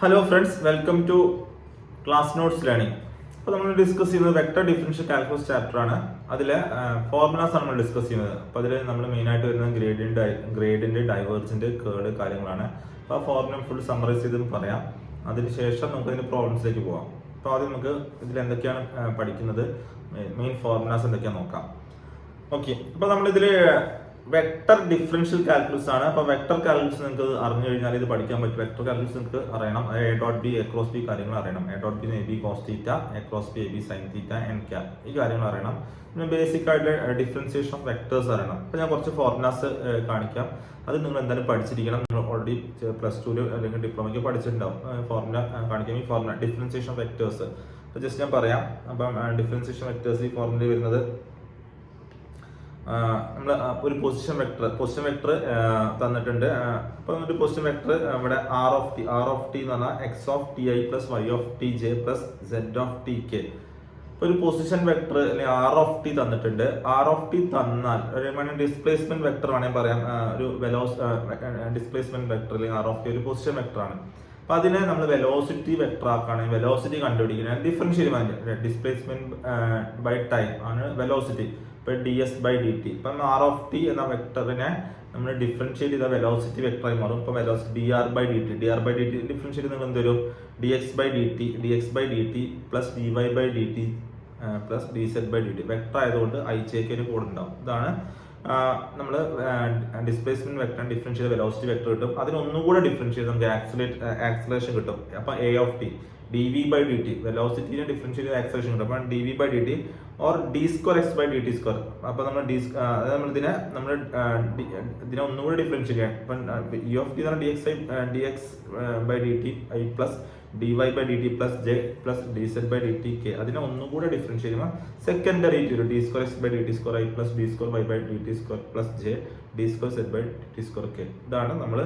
Hello friends welcome to class notes learning അപ്പോൾ നമ്മൾ discuss ചെയ്യുന്നത് വെക്ടർ ഡിഫറൻഷ്യൽ കാൽക്കുലസ് ചാപ്റ്റർ ആണ്. അതിൽ ഫോർമുലാസ് ആണ് നമ്മൾ ഡിസ്കസ് ചെയ്യുന്നത്. അപ്പോൾ അതിൽ നമ്മൾ മെയിനായിട്ട് വരുന്നത് ഗ്രേഡിന്റെ ഗ്രേഡിന്റെ ഡൈവേഴ്സിന്റെ കേർഡ് കാര്യങ്ങളാണ്. അപ്പോൾ ആ ഫോർമുല ഫുൾ സമ്മറൈസ് ചെയ്തെന്ന് പറയാം. അതിനുശേഷം നമുക്ക് അതിന്റെ പ്രോബ്ലംസിലേക്ക് പോകാം അപ്പോൾ ആദ്യം നമുക്ക് ഇതിൽ എന്തൊക്കെയാണ് പഠിക്കുന്നത്? മെയിൻ ഫോർമുലാസ് എന്തൊക്കെയാണെന്ന് നോക്കാം. ഓക്കെ അപ്പോൾ നമ്മളിതിൽ വെക്ടർ ഡിഫറൻഷ്യൽ കാൽക്കുലസ് ആണ്. അപ്പൊ വെക്ടർ കാൽക്കുലസ് നിങ്ങൾക്ക് അറിഞ്ഞു കഴിഞ്ഞാൽ ഇത് പഠിക്കാൻ പറ്റും. വെക്ടർ കാൽക്കുലസ് നിങ്ങൾക്ക് അറിയണം. A dot B A cross B കാര്യങ്ങൾ അറിയണം. A dot B A B cos theta A cross B A B sine theta N cap ഈ കാര്യങ്ങൾ അറിയണം. പിന്നെ ബേസിക് ആയിട്ട് ഡിഫറൻസിയേഷൻ ഓഫ് വെക്ടേഴ്സ് അറിയണം. അപ്പൊ ഞാൻ കുറച്ച് ഫോർമുലാസ് കാണിക്കാം. അത് നിങ്ങൾ എന്തായാലും പഠിച്ചിരിക്കണം. നിങ്ങൾ ഓൾറെഡി പ്ലസ് ടുവിൽ അല്ലെങ്കിൽ ഡിപ്ലോമയ്ക്ക് പഠിച്ചിട്ടുണ്ടാവും. ഫോർമുല കാണിക്കാം. ഈ ഫോർമുല ഡിഫറൻസിയേഷൻ ഓഫ് വെക്ടേഴ്സ് അപ്പൊ ജസ്റ്റ് ഞാൻ പറയാം. അപ്പം ഡിഫറൻസിയേഷൻ വെക്ടേഴ്സ് ഈ ഫോർമുല വരുന്നത് നമ്മൾ ഒരു പൊസിഷൻ വെക്ടർ പൊസിഷൻ വെക്ടർ തന്നിട്ടുണ്ട്. അപ്പോൾ ഒരു പൊസിഷൻ വെക്ടർ ഇവിടെ R of T R of T എന്ന് പറഞ്ഞാൽ X of T I plus Y of T J plus Z of T K ഒരു പൊസിഷൻ വെക്ടർ അല്ലെങ്കിൽ ആർ ഓഫ് ടി തന്നിട്ടുണ്ട്. R of T തന്നാൽ ഒരു ഡിസ്പ്ലേസ്മെന്റ് വെക്ടർ വേണമെങ്കിൽ പറയാം. ഒരു വെലോസ് ഡിസ്പ്ലേസ്മെന്റ് വെക്ടർ അല്ലെങ്കിൽ ആർ ഓഫ് ടി ഒരു പൊസിഷൻ വെക്ടർ ആണ്. അപ്പൊ അതിനെ നമ്മൾ വെലോസിറ്റി വെക്ടർ ആക്കുകയാണെങ്കിൽ വെലോസിറ്റി കണ്ടുപിടിക്കുന്നത്. ഡിഫറൻഷ്യൽ ഡിസ്പ്ലേസ്മെന്റ് ബൈ ടൈം ആണ് വെലോസിറ്റി ഇപ്പൊ D S by D T ഇപ്പം ആർ ഓഫ് ടി എന്ന വെക്ടറിനെ നമ്മൾ ഡിഫറൻഷ്യേറ്റ് ചെയ്ത വെലോസിറ്റി വെക്ടറായി മാറും. ഇപ്പൊ velocity D R by D T D R by D T differentiate നിങ്ങൾ എന്ത് വരും? D X by D T D X by D T plus D Y by D T plus D Z by D T vector ആയതുകൊണ്ട് I ഒരു code ഉണ്ടാവും ഇതാണ് നമ്മൾ displacement vector differential velocity vector കിട്ടും. അതിനൊന്നും കൂടെ ഡിഫറൻഷ്യൽ നമുക്ക് accelerate acceleration കിട്ടും. അപ്പൊ A of T D V by D T വെലോസിറ്റിനെ differential acceleration ഉണ്ട്. അപ്പം D V by D T or D square X by D T square അപ്പൊ നമ്മൾ ഡി അതായത് നമ്മൾ ഇതിനെ നമ്മൾ ഇതിനെ ഒന്നുകൂടെ ഡിഫറൻഷ്യൽ ചെയ്യാം. ഇപ്പം ഇ ഓഫ് ടി എന്ന് പറഞ്ഞാൽ D X I D X by D T I plus D Y by D T plus J plus D Z by D T K അതിനെ ഒന്നുകൂടെ ഡിഫറൻഷ്യൽ ചെയ്യുമ്പോൾ സെക്കൻഡറി വരും D square X by D T square I plus D square Y by D T square plus J D square Z by D T square K ഇതാണ് നമ്മൾ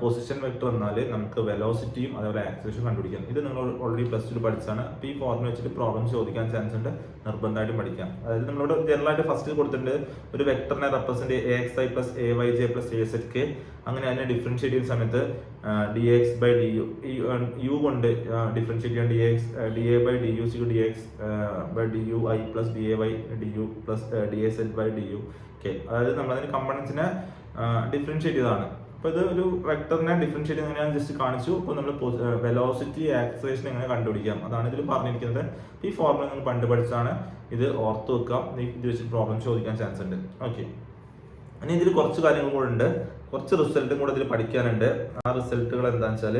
position vector എന്നാൽ നമുക്ക് വെലോസിറ്റിയും അതേപോലെ acceleration കണ്ടുപിടിക്കാം. ഇത് നിങ്ങൾ ഓൾറെഡി പ്ലസ് ടു പഠിച്ചാണ് അപ്പോൾ ഈ ഫോർമുല വെച്ചിട്ട് പ്രോബ്ലം ചോദിക്കാൻ ചാൻസ് ഉണ്ട്. നിർബന്ധമായിട്ടും പഠിക്കാം. അതായത് നമ്മളോട് ജനറലായിട്ട് ഫസ്റ്റ് കൊടുത്തിട്ടുണ്ട് ഒരു വെക്ടറിനെ represent A X I plus A Y J plus A Z K അങ്ങനെ അതിനെ ഡിഫറൻഷിയേറ്റ് ചെയ്യുന്ന സമയത്ത് D X by D U U കൊണ്ട് ഡിഫറൻഷിയേറ്റ് ചെയ്യാൻ D X D A by D U C D X by D U I plus D A Y D U plus D A Z by D U K അതായത് നമ്മളതിന് കമ്പണൻസിനെ differentiate ചെയ്തതാണ്. അപ്പോൾ ഇത് ഒരു വെക്ടറിനെ differentiate എങ്ങനെയാണ് just കാണിച്ചു. അപ്പോൾ നമ്മൾ വെലോസിറ്റി ആക്സലേഷൻ എങ്ങനെ കണ്ടുപിടിക്കാം? അതാണ് ഇതിൽ പറഞ്ഞിരിക്കുന്നത്. ഈ ഫോർമുല നിങ്ങൾ പണ്ട് പഠിച്ചാണ് ഇത് ഓർത്ത് വെക്കാം ഇത് വെച്ച് പ്രോബ്ലം ചോദിക്കാൻ ചാൻസ് ഉണ്ട്. ഓക്കെ ഇനി ഇതിൽ കുറച്ച് കാര്യങ്ങൾ കൂടെ ഉണ്ട്. കുറച്ച് റിസൾട്ടും കൂടെ ഇതിൽ പഠിക്കാനുണ്ട്. ആ റിസൾട്ടുകൾ എന്താണെന്ന് വെച്ചാൽ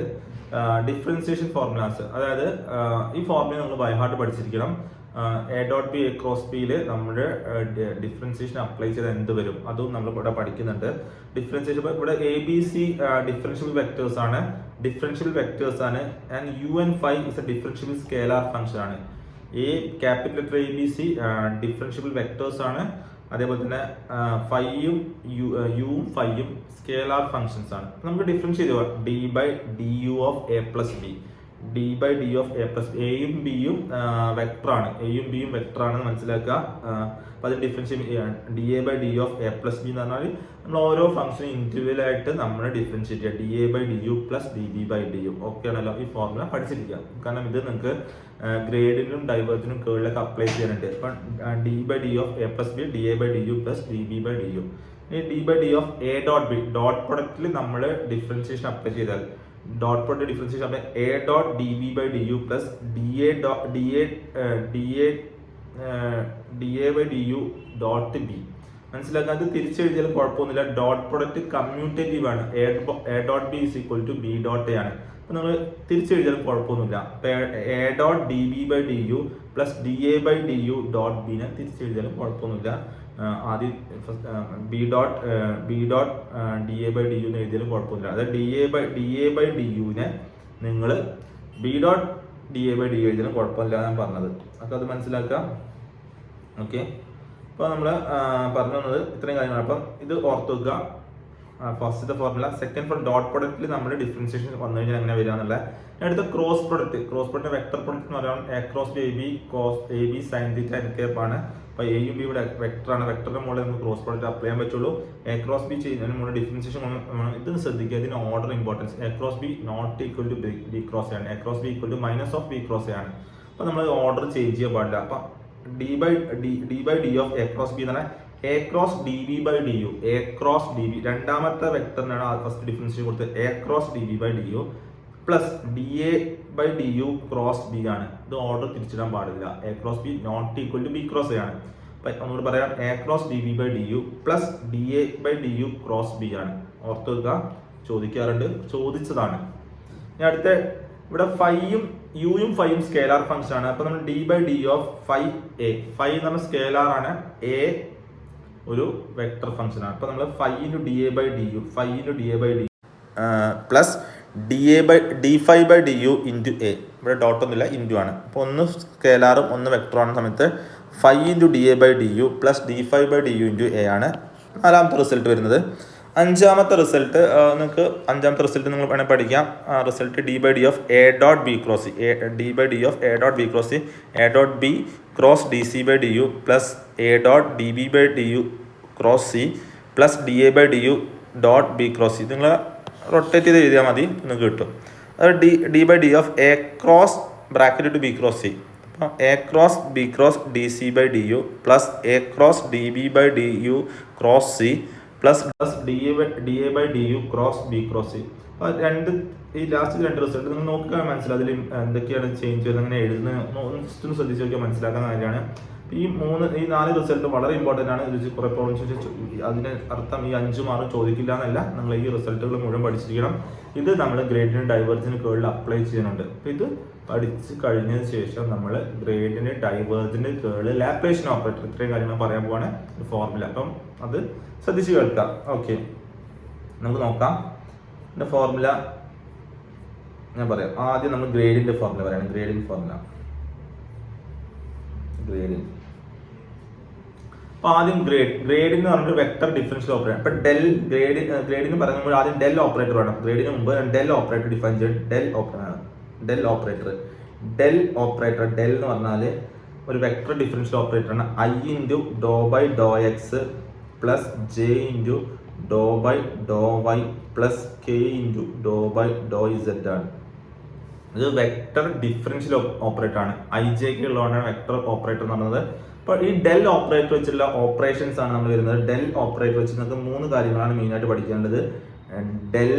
ഡിഫറൻസിയേഷൻ ഫോർമുലാസ് അതായത് ഈ ഫോർമുല നമ്മൾ ബൈഹാർട്ട് പഠിച്ചിരിക്കണം. A dot B A cross ബിയിൽ നമ്മൾ ഡിഫറൻസിയേഷൻ അപ്ലൈ ചെയ്ത് എന്ത് വരും? അതും നമ്മൾ ഇവിടെ പഠിക്കുന്നുണ്ട്. ഡിഫറൻസിയേഷൻ ഇവിടെ A B C differential vectors ആണ്. ഡിഫറൻഷ്യൽ വെക്ടേഴ്സ് ആണ്. And U and phi is a differential scalar function ആണ്. A capital letter A B C differential vectors ആണ്. അതേപോലെ തന്നെ ഫൈയും യു യുവും ഫൈയും സ്കേലാർ ഫംഗ്ഷൻസ് ആണ്. നമുക്ക് ഡിഫറൻസ് ചെയ്ത്? D by D U of A plus B D by D of A plus എയും ബിയും വെക്ടർ ആണ്. എയും ബിയും വെക്ടർ ആണെന്ന് മനസ്സിലാക്കുക. അപ്പോൾ അതിന് difference D A by D of A plus B എന്ന് പറഞ്ഞാൽ നമ്മൾ ഓരോ ഫംഗ്ഷനും ഇൻഡിവിജ്വൽ ആയിട്ട് നമ്മൾ ഡിഫറൻഷിയേറ്റ് ചെയ്യുക D A by D U plus D B by D U okay ആണല്ലോ. ഈ ഫോർമുല പഠിച്ചിരിക്കുക. കാരണം ഇത് നിങ്ങൾക്ക് ഗ്രേഡിനും ഡൈവേഴ്സിനും കേളിലൊക്കെ അപ്ലൈ ചെയ്യാനുണ്ട്. ഇപ്പം D by D of A plus B D A by D U plus D B by D U D by D of A dot B dot പ്രൊഡക്റ്റിൽ നമ്മൾ differentiation apply ചെയ്താൽ dot product differentiation apply A dot D B by D U plus D A dot D A D A D A by D U dot B മനസ്സിലാക്കാൻ അത് തിരിച്ചെഴുതിയാലും കുഴപ്പമൊന്നുമില്ല. Dot product commutative ആണ്. A dot B is equal to B dot A ആണ്. അപ്പോൾ നമ്മൾ തിരിച്ചെഴുതിയാലും കുഴപ്പമൊന്നുമില്ല. A dot D B by D U plus D A by D U dot ബിനെ തിരിച്ചെഴുതിയാലും കുഴപ്പമൊന്നുമില്ല. ആദ്യം B dot B dot D A by D U എന്ന് എഴുതിയാലും കുഴപ്പമില്ല അതായത് D A by D A by D യുവിനെ നിങ്ങൾ B dot D A by D എഴുതിയാലും കുഴപ്പമില്ല ഞാൻ പറഞ്ഞത്. അപ്പോൾ അത് മനസ്സിലാക്കാം. ഓക്കെ അപ്പോൾ നമ്മൾ പറഞ്ഞു വന്നത് ഇത്രയും കാര്യങ്ങളാണ്. അപ്പം ഇത് ഓർത്ത് വെക്കുക. ഫസ്റ്റത്തെ ഫോർമുല സെക്കൻഡ് ഫോർ ഡോട്ട് പ്രൊഡക്റ്റിൽ നമ്മൾ ഡിഫറൻസിയേഷൻ വന്നു കഴിഞ്ഞാൽ എങ്ങനെ വരിക എന്നുള്ള. അടുത്ത cross product cross product vector product എന്ന് പറയുമ്പോൾ A cross B B cos A B sine theta N cap ആണ്. അപ്പോൾ എയും ബി ഇവിടെ വെക്ടറാണ് വെക്ടറിന്റെ മുകളിൽ നമുക്ക് ക്രോസ് പ്രോഡക്റ്റ് അപ്ലൈ ചെയ്യാൻ പറ്റുള്ളൂ. എ ക്രോസ് ബി ചെയ്യുന്നതിന് മുകളിൽ ഡിഫറൻസിയേഷൻ ഇത് ശ്രദ്ധിക്കുക. ഇതിന് order importance A cross B not equal to B cross ആണ്. A cross B equal to minus of B cross ആണ്. അപ്പോൾ നമ്മൾ ഓർഡർ ചേഞ്ച് ചെയ്യാൻ പാടില്ല. അപ്പം D by D D by D of A cross B എന്ന് പറഞ്ഞാൽ A cross D B by D U A cross D B രണ്ടാമത്തെ വെക്ടറിനാണ് ഫസ്റ്റ് ഡിഫറൻസ് കൊടുത്തത്. A cross D B by D U plus D A by D U cross B ആണ്. ഇത് order തിരിച്ചിടാൻ പാടില്ല. A cross B not equal to B cross A ആണ്. നമ്മൾ പറയാം A cross D B by D U plus D A by D U cross B ആണ്. ഓർത്ത് വെക്കുക ചോദിക്കാറുണ്ട് ചോദിച്ചതാണ്. ഇനി അടുത്ത ഇവിടെ ഫൈയും യുയും ഫൈയും സ്കേലാർ ഫംഗ്ഷൻ ആണ്. അപ്പൊ നമ്മൾ D by D of phi A phi എന്ന് പറഞ്ഞ സ്കേലാർ ആണ് എ ഒരു വെക്ടർ ഫംഗ്ഷൻ ആണ്. അപ്പൊ നമ്മൾ phi into D A by D U phi into D A by D plus D A by D phi by D U into A ഇവിടെ dot ഒന്നുമില്ല into ആണ്. അപ്പോൾ ഒന്ന് സ്കേലാറും ഒന്ന് വെക്ടറും സമയത്ത്. Phi into D A by D U plus D phi by D U into A ആണ് നാലാമത്തെ റിസൾട്ട് വരുന്നത്. അഞ്ചാമത്തെ റിസൾട്ട് നിങ്ങൾക്ക് അഞ്ചാമത്തെ റിസൾട്ട് നിങ്ങൾ വേണമെങ്കിൽ പഠിക്കാം. Result D by D of A dot B cross A D by D of A dot B cross A dot B cross D C by D U plus A dot D B by D U cross C plus D A by D U dot B cross C നിങ്ങൾ rotate ചെയ്ത് എഴുതിയാൽ മതി നിങ്ങൾക്ക് കിട്ടും. അത് D D by D of A cross bracket to B cross C അപ്പം A cross B cross D C by D U plus A cross D B by D U cross C plus plus D A by D A by D U cross B cross C അപ്പോൾ രണ്ട് ഈ last രണ്ട് result നിങ്ങൾ നോക്കുക മനസ്സിലാവും അതിൽ എന്തൊക്കെയാണ് change വരുന്നത് അങ്ങനെ എഴുതുന്നത് ഒന്ന് ശ്രദ്ധിച്ച് നോക്കിയാൽ മനസ്സിലാക്കാൻ കാര്യമാണ് ഈ മൂന്ന് ഈ നാല് റിസൾട്ട് വളരെ ഇമ്പോർട്ടന്റ് ആണ്. ഇത് കുറെ പ്രോബ്ലംസ് അതിന് അർത്ഥം ഈ അഞ്ച് മാർക്ക് ചോദിക്കില്ല എന്നല്ല നിങ്ങൾ ഈ റിസൾട്ടുകൾ മുഴുവൻ പഠിച്ചിരിക്കണം. ഇത് നമ്മൾ ഗ്രേഡിന് ഡൈവേർജിന് കേളിൽ അപ്ലൈ ചെയ്യുന്നുണ്ട്. അപ്പം ഇത് പഠിച്ച് കഴിഞ്ഞതിന് ശേഷം നമ്മൾ ഗ്രേഡിന് ഡൈവേർജിന് കേൾ ലാപ്ലേഷൻ ഓപ്പറേറ്റർ ഇത്രയും കാര്യങ്ങൾ പറയാൻ പോവാണ്. ഫോർമുല അപ്പം അത് ശ്രദ്ധിച്ച് കേൾക്കാം. ഓക്കെ നമുക്ക് നോക്കാം. എന്റെ ഫോർമുല ഞാൻ പറയാം. ആദ്യം നമ്മൾ ഗ്രേഡിന്റെ ഫോർമുല പറയണം. ഗ്രേഡിന്റെ ഫോർമുല ഗ്രേഡിങ് അപ്പൊ ആദ്യം ഗ്രേഡ് ഗ്രേഡ് എന്ന് പറഞ്ഞൊരു വെക്ടർ ഡിഫറൻഷ്യൽ ഓപ്പറേറ്റർ അപ്പോൾ ഡെൽ ഗ്രേഡ് ഗ്രേഡിന് പറയുമ്പോൾ ആദ്യം ഡെൽ ഓപ്പറേറ്റർ വേണം. ഗ്രേഡിന് മുമ്പ് ഡെൽ ഓപ്പറേറ്റർ ഡിഫൈൻ ചെയ്യും del operator del operator del operator del എന്ന് പറഞ്ഞാൽ ഒരു വെക്ടർ ഡിഫറൻഷ്യൽ ഓപ്പറേറ്റർ ആണ്. I into doh by doh X plus J into doh by doh Y plus K into doh by doh Z ആണ്. ഇത് vector differential operator ആണ്. I ജെക്ക് ഉള്ളതാണ് vector operator എന്ന് പറയുന്നത് അപ്പോൾ ഈ ഡെൽ ഓപ്പറേറ്റർ വെച്ചുള്ള ഓപ്പറേഷൻസ് ആണ് നമ്മൾ വരുന്നത്. ഡെൽ ഓപ്പറേറ്റർ വെച്ച് നിങ്ങൾക്ക് മൂന്ന് കാര്യങ്ങളാണ് മെയിനായിട്ട് പഠിക്കേണ്ടത്. ഡെൽ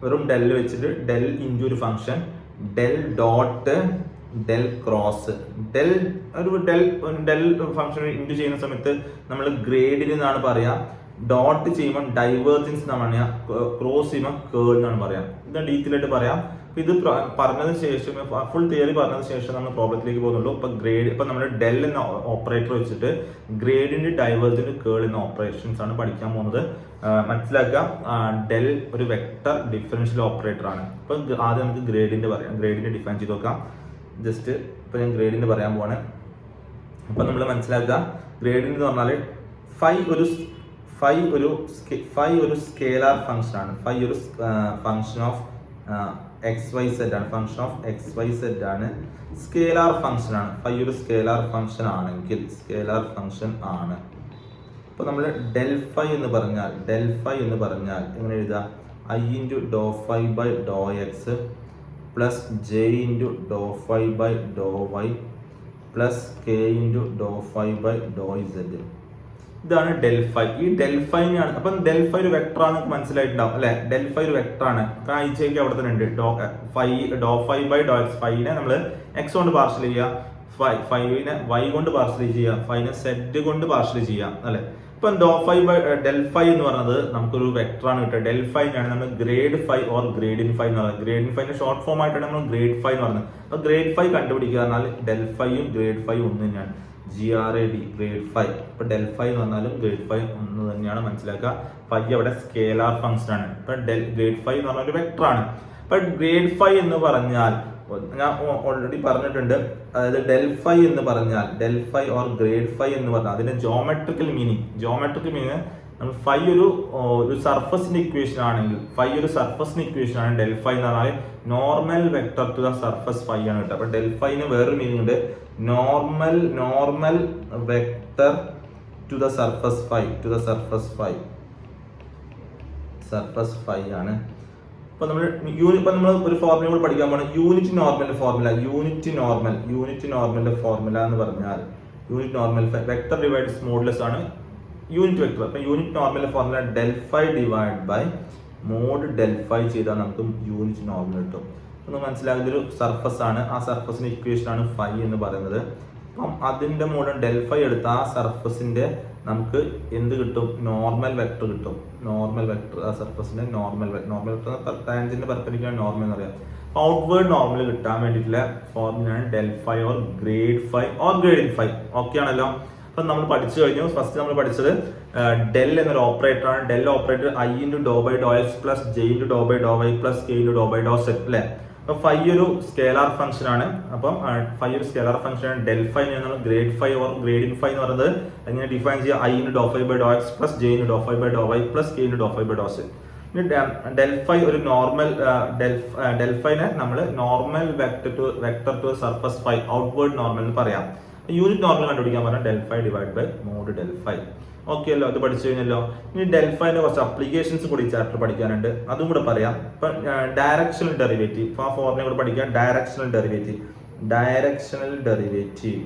വെറും ഡെൽ വെച്ചിട്ട് ഡെൽ ഇന്റു ഒരു function del dot del cross. Del ഒരു ഡെൽ ഡെൽ ഫംഗ്ഷൻ ഇന്റു ചെയ്യുന്ന സമയത്ത് നമ്മൾ ഗ്രേഡിൽ നിന്നാണ് പറയാ. ഡോട്ട് ചെയ്യുമ്പോൾ ഡൈവേർജൻസ് എന്നാണ് പറയാ. ക്രോസ് ചെയ്യുമ്പോൾ കേൾ എന്നാണ് പറയാം. ഇത് ഡീറ്റെയിൽ ആയിട്ട് പറയാം. അപ്പൊ ഇത് പറഞ്ഞതിന് ശേഷം ഫുൾ തിയറി പറഞ്ഞതിന് ശേഷം നമ്മൾ പ്രോബ്ലത്തിലേക്ക് പോകുന്നുള്ളൂ. ഇപ്പൊ ഗ്രേഡ് ഇപ്പൊ നമ്മൾ ഡെൽ എന്ന ഓപ്പറേറ്റർ വെച്ചിട്ട് ഗ്രേഡിന്റെ ഡൈവേർജന്റ് കേൾ എന്ന ഓപ്പറേഷൻസ് ആണ് പഠിക്കാൻ പോകുന്നത്. മനസ്സിലാക്കാം മനസ്സിലാക്കുക. ഡെൽ ഒരു വെക്ടർ ഡിഫറൻഷ്യൽ ഓപ്പറേറ്റർ ആണ്. ഇപ്പൊ ആദ്യം നമുക്ക് ഗ്രേഡിന്റെ പറയാം. ഗ്രേഡിന്റെ ഡിഫൈൻ ചെയ്ത് നോക്കാം. ജസ്റ്റ് ഇപ്പൊ ഞാൻ ഗ്രേഡിന്റെ പറയാൻ പോവാണ്. അപ്പൊ നമ്മൾ മനസ്സിലാക്കുക. ഗ്രേഡിംഗ് എന്ന് പറഞ്ഞാൽ ഫൈ ഒരു ഫൈ ഒരു ഫൈ ഒരു സ്കേലാർ ഫംഗ്ഷൻ ആണ്. ഫൈ ഒരു function of X Y Z ആണ്. Function of X Y Z ആണ്. സ്കേലാർ ഫംഗ്ഷൻ ആണ്. ഫൈ ഒരു സ്കേലാർ ഫംഗ്ഷൻ ആണെങ്കിൽ സ്കേലാർ ഫംഗ്ഷൻ ആണ്. അപ്പോൾ നമ്മൾ ഡെൽഫൈ എന്ന് പറഞ്ഞാൽ ഡെൽഫൈ എന്ന് പറഞ്ഞാൽ എങ്ങനെ എഴുതാം? I into doh phi by doh X plus J into doh phi by doh Y plus K into doh phi by doh Z ഇതാണ് ഡെൽഫൈ. ഈ ഡെൽഫൈനെയാണ് അപ്പം ഡെൽഫൈ ഒരു വെക്ടർ ആണ് മനസ്സിലായിട്ടുണ്ടാവും അല്ലെ? ഡെൽഫൈ ഒരു വെക്ടർ ആണ് കാഴ്ചയ്ക്ക് അവിടെ തന്നെ ഉണ്ട്. Do phi do phi by do X. ഫൈനെ നമ്മൾ എക്സ് കൊണ്ട് പാർസൽ ചെയ്യുക ഫൈ ഫൈവിനെ വൈ കൊണ്ട് പാർസൽ ചെയ്യുക ഫൈനെ സെഡ് കൊണ്ട് പാർസൽ ചെയ്യാം അല്ലെ? ഇപ്പം ഡോ ഫൈ ബൈ ഡെൽഫൈ എന്ന് പറയുന്നത് നമുക്കൊരു വെക്ടർ ആണ് കിട്ടുക ഡെൽഫൈനാണ് നമ്മൾ grad phi or gradient phi എന്ന് പറയുന്നത് ഗ്രേഡിൻ ഫൈവിന്റെ ഷോർട്ട് ഫോം ആയിട്ടാണ് നമ്മൾ ഗ്രേഡ് ഫൈവ് എന്ന് പറയുന്നത് അപ്പൊ ഗ്രേഡ് ഫൈവ് കണ്ടുപിടിക്കുക പറഞ്ഞാൽ ഡെൽഫൈയും ഗ്രേഡ് ഫൈവ് ഒന്ന് തന്നെയാണ്. G R A D grad phi ഇപ്പൊ ഡെൽ ഫൈവ് എന്ന് പറഞ്ഞാലും ഗ്രേഡ് ഫൈവ് ഒന്ന് തന്നെയാണ് മനസ്സിലാക്കുക. ഫൈവ് അവിടെ സ്കേലാർ ഫംഗ്ഷൻ ആണ് ഇപ്പൊ ഡെൽ ഗ്രേഡ് ഫൈവ് എന്ന് പറഞ്ഞ ഒരു വെക്ടർ ആണ് ഇപ്പൊ ഗ്രേഡ് ഫൈവ് എന്ന് പറഞ്ഞാൽ ഞാൻ ഓൾറെഡി പറഞ്ഞിട്ടുണ്ട്. അതായത് ഡെൽഫൈ എന്ന് പറഞ്ഞാൽ ഡെൽഫൈ ഓർ ഗ്രേഡ് ഫൈ എന്ന് പറഞ്ഞാൽ അതിന്റെ ജോമെട്രിക്കൽ മീനിങ് ജോമെട്രിക്കൽ മീനിങ് നമ്മൾ ഫൈ ഒരു ഒരു സർഫസിന്റെ ഇക്വേഷൻ ആണെങ്കിൽ ഫൈ ഒരു സർഫസിന്റെ ഇക്വേഷൻ ആണ് ഡെൽഫൈ എന്ന് പറഞ്ഞാൽ normal vector to the surface phi ആണ് കേട്ടോ. അപ്പൊ ഡെൽഫൈന് വേറൊരു മീനിങ് ഉണ്ട്. Normal normal vector to the surface phi to the surface phi surface phi ആണ്. ഇപ്പൊ നമ്മൾ ഇപ്പൊ നമ്മൾ ഒരു ഫോർമുല കൂടി പഠിക്കാൻ പോകണം യൂണിറ്റ് നോർമലിന്റെ ഫോർമുല യൂണിറ്റ് നോർമൽ യൂണിറ്റ് നോർമലിന്റെ ഫോർമുല എന്ന് പറഞ്ഞാൽ unit normal vector divides modulus ആണ് യൂണിറ്റ് വെക്ടർ അപ്പൊ unit നോർമലിന്റെ formula del phi divide by mod del phi ചെയ്താൽ നമുക്ക് യൂണിറ്റ് നോർമൽ കിട്ടും. ഒന്ന് മനസ്സിലാകുന്ന ഒരു സർഫസ് ആണ്. ആ സർഫസിന്റെ ഇക്വേഷൻ ആണ് ഫൈ എന്ന് പറയുന്നത്. അപ്പം അതിന്റെ മോഡൽ ഡെൽഫൈ എടുത്ത ആ സർഫസിന്റെ നമുക്ക് എന്ത് കിട്ടും? നോർമൽ വെക്ടർ കിട്ടും. നോർമൽ വെക്ടർ ആ സർഫസിന്റെ നോർമൽ നോർമൽ വെക്ടർ ടാൻജിന്റെ നോർമൽ എന്ന് പറയാം. ഔട്ട്വേർഡ് നോർമൽ കിട്ടാൻ വേണ്ടിയിട്ടുള്ള ഫോർമുലയാണ് phi or grad phi or grad phi okay ആണല്ലോ? അപ്പൊ നമ്മൾ പഠിച്ചു കഴിഞ്ഞു. ഫസ്റ്റ് നമ്മൾ പഠിച്ചത് ഡെൽ എന്നൊരു ഓപ്പറേറ്റർ ആണ്. Del operator I into doh by doh X plus J into doh by doh Y plus K into doh by doh Z അല്ലേ? അപ്പൊ ഫൈ ഒരു സ്കേലാർ ഫംഗ്ഷൻ ആണ്. അപ്പം ഫൈ ഒരു സ്കേലാർ ഫംഗ്ഷൻ ആണ്. ഡെൽ ഫൈ നമ്മൾ grad phi or gradient phi എന്ന് പറയുന്നത് എങ്ങനെ ഡിഫൈൻ ചെയ്യുക I into doh phi by doh X plus J into doh phi by doh Y plus K into doh phi by doh Z ഇനി del phi ഒരു normal ഡെൽഫൈനെ നമ്മൾ normal vector to vector to surface phi outward normal എന്ന് പറയാം. Unit normal കണ്ടുപിടിക്കാൻ പറഞ്ഞാൽ del phi divide by mod del phi okay അല്ലോ അത് പഠിച്ചു കഴിഞ്ഞല്ലോ. ഇനി ഡെൽഫൈന്റെ കുറച്ച് അപ്ലിക്കേഷൻസ് കൂടി ചാപ്റ്റർ പഠിക്കാനുണ്ട്. അതും കൂടെ പറയാം. ഇപ്പം ഡയറക്ഷണൽ ഡെറിവേറ്റീവ് ആ ഫോർമുല കൂടെ പഠിക്കാം. Directional derivative directional derivative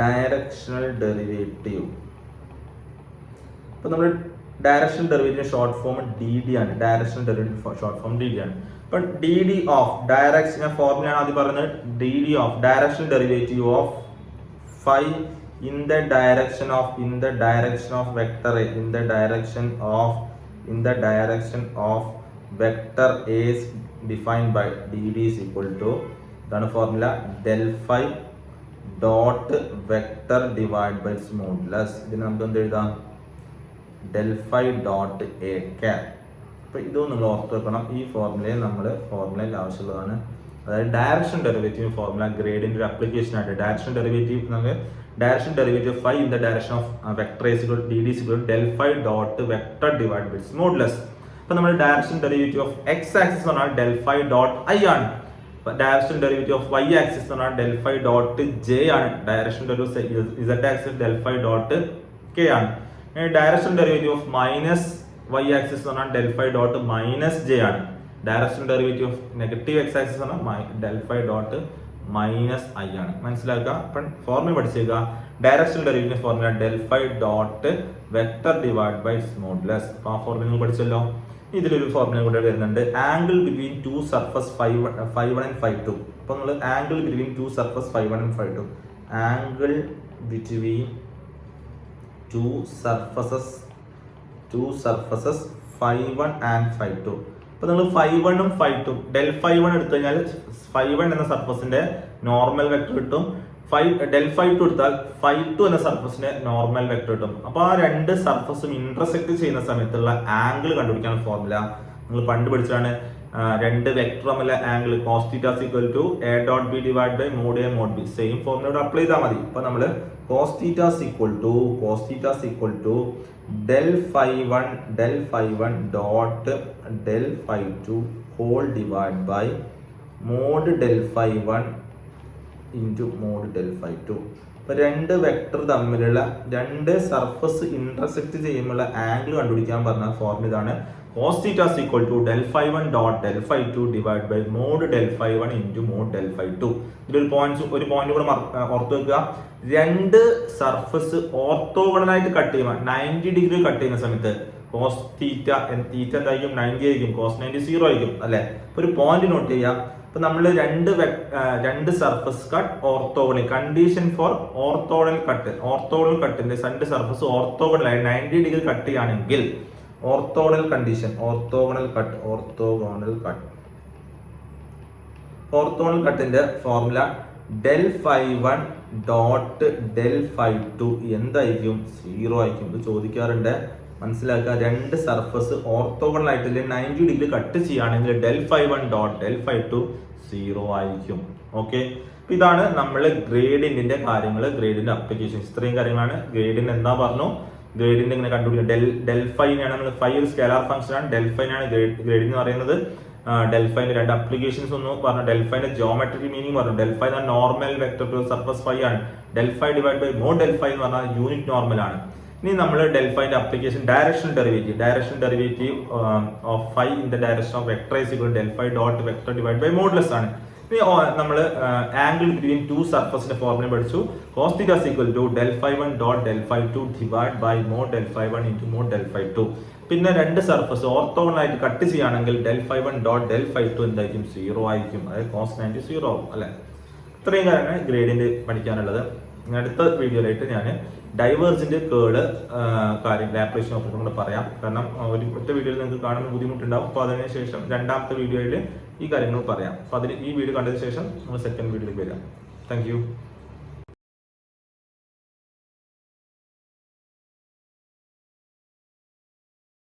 directional derivative ഇപ്പം നമ്മൾ direction derivative short form D D ആണ്. Direction derivative short form D D ആണ്. ഇപ്പം ഡി ഡി ഓഫ് ഡയറക്ഷൻ ഞാൻ ഫോർമുല ആണ് ആദ്യം പറയുന്നത് D D of direction derivative of phi in the direction of in the direction of vector in the direction of in the direction of vector is defined by D D is equal to ഇതാണ് formula del phi dot vector divide by modulus ഇതിന് നമുക്ക് എന്ത് എഴുതാം? Del phi dot A cap അപ്പൊ ഇതും നിങ്ങൾ ഓർത്ത് വെക്കണം. ഈ ഫോർമുലയെ നമ്മൾ ഫോർമുലയിൽ ആവശ്യമുള്ളതാണ്. അതായത് ഡയറക്ഷൻ ഡെറിവേറ്റീവ് ഫോർമുല ഗ്രേഡിന്റെ ഒരു അപ്ലിക്കേഷൻ ആയിട്ട് ഡയറക്ഷൻ ഡെറിവേറ്റീവ് നമുക്ക് direction derivative phi in the direction of vector D D സികൾ del phi dot vector divide by modulus അപ്പൊ നമ്മൾ direction derivative of X axis പറഞ്ഞാൽ ഡെൽ ഫൈവ് ഡോട്ട് ഐ ആണ്. Direction derivative of Y axis പറഞ്ഞാൽ del phi dot J ആണ്. Direction derivative Z axis del phi dot K ആണ്. Direction derivative of minus Y axis പറഞ്ഞാൽ del phi dot minus J ആണ്. Direction derivative of negative X axis പറഞ്ഞാൽ del phi dot minus I ആണ്. മനസ്സിലാക്കുക? അപ്പം formula പഠിച്ചേക്കുക direction derivative formula del phi dot vector divide by modulus അപ്പോൾ ആ formula നിങ്ങൾ പഠിച്ചല്ലോ. ഇതിലൊരു ഫോർമുല കൂടെ വരുന്നുണ്ട്. Angle between two surface phi phi one and phi two അപ്പോൾ നിങ്ങൾ angle between two surface phi one and phi two angle between two surfaces two surfaces phi one and phi two അപ്പൊ നിങ്ങൾ phi വണ്ണും phi two del phi one എടുത്തു കഴിഞ്ഞാൽ phi one എന്ന സർഫസിന്റെ normal vector കിട്ടും. ഫൈവ് ഡെൽ ഫൈവ് ടു എടുത്താൽ phi two എന്ന സർഫസിന്റെ നോർമൽ വെക്ടർ കിട്ടും. അപ്പോൾ ആ രണ്ട് സർഫസും ഇന്റർസെക്ട് ചെയ്യുന്ന സമയത്തുള്ള ആംഗിൾ കണ്ടുപിടിക്കാൻ ഫോർമുല നിങ്ങൾ പണ്ട് പഠിച്ചതാണ്. രണ്ട് വെക്ടർ തമ്മിലെ angle cos theta equal to A dot B divide by mod A mod B same formula apply ചെയ്താൽ മതി. അപ്പൊ നമ്മൾ cos theta equal to cos theta equal to del phi one del phi one dot del phi two whole divide by mod del phi one into mod del phi two ഇപ്പൊ രണ്ട് vector തമ്മിലുള്ള രണ്ട് surface intersect ചെയ്യുമ്പോൾ angle കണ്ടുപിടിക്കാൻ പറഞ്ഞ formula ഇതാണ് cos theta is equal to del phi 1 dot del phi 2 divided by mod del phi 1 into mod del phi 2 ഇതിലൊരു point ഒരു പോയിന്റ് കൂടെ ഓർത്ത് വെക്കുക. രണ്ട് സർഫസ് ഓർത്തോഗണലായിട്ട് കട്ട് ചെയ്യുമ്പോൾ നയന്റി ഡിഗ്രി കട്ട് ചെയ്യുന്ന സമയത്ത് കോസ് തീറ്റ തീറ്റ എന്തായിരിക്കും? നയന്റി ആയിരിക്കും. കോസ് നയന്റി സീറോ ആയിരിക്കും അല്ലെ? അപ്പൊ ഒരു പോയിന്റ് നോട്ട് ചെയ്യുക. അപ്പൊ നമ്മൾ രണ്ട് രണ്ട് surface cut orthogonal condition for orthogonal cut orthogonal കട്ടിന്റെ രണ്ട് സർഫസ് ഓർത്തോഗണലായി നയന്റി ഡിഗ്രി കട്ട് ചെയ്യുകയാണെങ്കിൽ orthogonal condition orthogonal cut orthogonal cut orthogonal കട്ടിന്റെ formula del phi one dot del phi two എന്തായിരിക്കും? സീറോ ആയിരിക്കും. ഇത് ചോദിക്കാറുണ്ട്. മനസ്സിലാക്കുക. രണ്ട് സർഫസ് ഓർത്തോഗണൽ ആയിട്ട് നയന്റി ഡിഗ്രി കട്ട് ചെയ്യുകയാണെങ്കിൽ del phi one dot del phi two zero ആയിരിക്കും. ഓക്കെ ഇതാണ് നമ്മൾ ഗ്രേഡിന്റെ കാര്യങ്ങൾ ഗ്രേഡിന്റെ അപ്ലിക്കേഷൻ ഇത്രയും കാര്യങ്ങളാണ്. ഗ്രേഡിൻ എന്താ പറഞ്ഞു? ഗ്രേഡിന്റെ ഇങ്ങനെ കണ്ടുപിടിക്കുക ഡെൽ ഡെൽഫൈനാണ് നമ്മൾ ഫൈ ഒരു സ്കെലാർ ആണ്. ഡെൽഫൈനാണ് ഗ്രേഡ് എന്ന് പറയുന്നത്. ഡെൽഫൈൻ രണ്ട് അപ്ലിക്കേഷൻസ് ഒന്ന് പറഞ്ഞു ഡെൽഫൈന്റെ ജോമെട്രിക്കൽ മീനിങ് പറഞ്ഞു. ഡെൽഫൈ എന്ന നോർമൽ വെക്ടർ സർഫസ് ഫൈ ആണ്. ഡെൽഫൈ ഡിവൈഡ് ബൈ മോ ഡെൽഫൈ എന്ന് പറഞ്ഞാൽ യൂണിറ്റ് നോർമൽ ആണ്. ഇനി നമ്മൾ ഡെൽഫൈന്റെ application direction derivative direction derivative of phi in the direction of equal del phi dot vector divide by modulus ആണ്. ഇനി നമ്മൾ ആംഗിൾ ബിറ്റ്വീൻ ടു സർഫസിന്റെ ഫോർമുല പഠിച്ചു. Cos theta equal to del phi one dot del phi two divide by mod del phi one into mod del phi two പിന്നെ രണ്ട് surface orthogonal ആയിട്ട് cut ചെയ്യുകയാണെങ്കിൽ del phi one dot del phi two എന്തായിരിക്കും? Zero ആയിരിക്കും. അതായത് cos ninety zero ആവും അല്ലെ? ഇത്രയും കാര്യമാണ് ഗ്രേഡിയന്റ് പഠിക്കാനുള്ളത്. അടുത്ത വീഡിയോയിലായിട്ട് ഞാൻ ഡൈവേഴ്സിന്റെ കേൾ കാര്യം ലാപ്ലേഷൻ ഓപ്പറേഷൻ കൂടെ പറയാം. കാരണം ഒരു ഒറ്റ വീഡിയോയിൽ നിങ്ങൾക്ക് കാണുന്ന ബുദ്ധിമുട്ടുണ്ടാവും. അപ്പോൾ അതിനുശേഷം രണ്ടാമത്തെ വീഡിയോയിൽ ഈ കാര്യങ്ങൾ പറയാം. അപ്പോൾ അതിൽ ഈ വീഡിയോ കണ്ടതിന് ശേഷം നമ്മൾ സെക്കൻഡ് വീഡിയോയിലേക്ക് വരാം. താങ്ക്